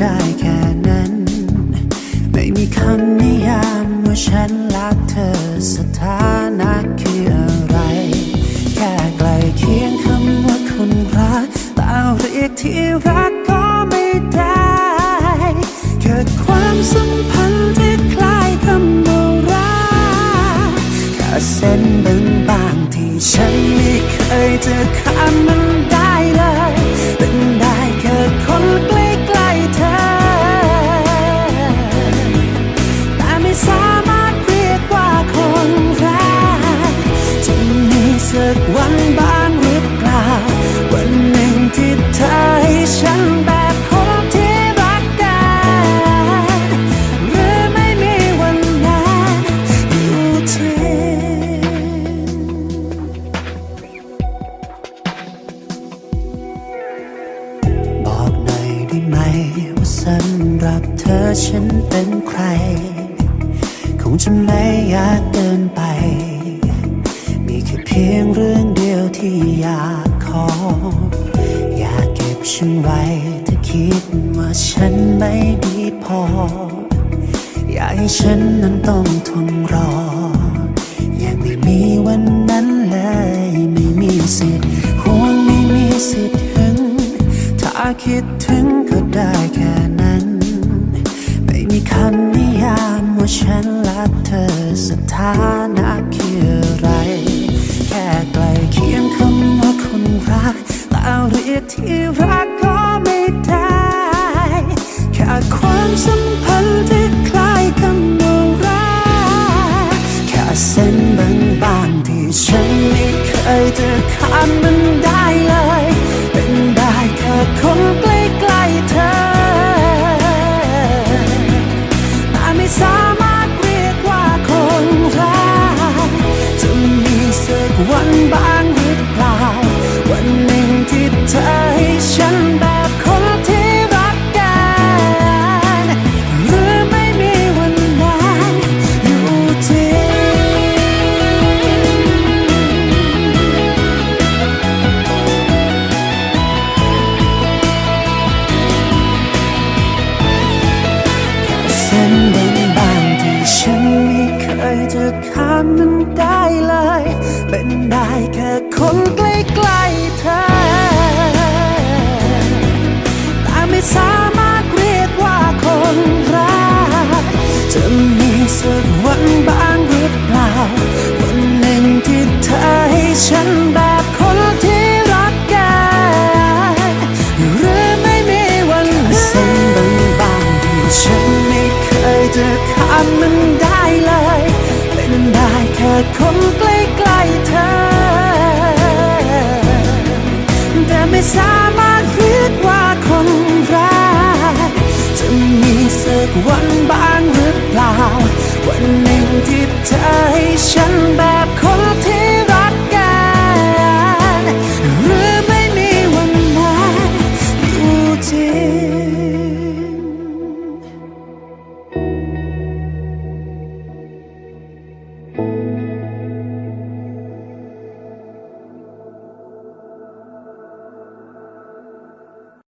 ได้แค่นั้น ไม่มีคำนิยามว่าฉันรักเธอสถานะคืออะไร แค่ใกลเคียงคำว่าคนรักต่เรียกที่รักก็ไม่ได้เกิดความสัมพันธ์ที่คล้ายคำว่ารักแค่เส้นบางๆที่ฉันไม่เคยจะข้ามมันได้ สักวันบ้างหรือเปล่า วันหนึ่งที่เธอให้ฉันแบบคนที่รักกันหรือไม่มีวันนั้นอยู่ที่บอกหน่อยได้ไหมว่าสำหรับเธอฉันเป็นใคร คงจะไม่ยากเกินไป แค่เพียงเรื่องเดียวที่อยากขอ อยากเก็บฉันไว้ถ้าคิดว่าฉันไม่ดีพอ อยากให้ฉันนั้นต้องทนรอ ยังไม่มีวันนั้นเลย ไม่มีสิทธิ์ห่วงไม่มีสิทธิ์ถึง ถ้าคิดถึงก็ได้แค่นั้น ไม่มีคำนิยามว่าฉันรักเธอสถานะ จะข้ามมันได้ ถามมันได้เลย เป็นได้แค่คนใกล้ๆเธอแต่ไม่สา แ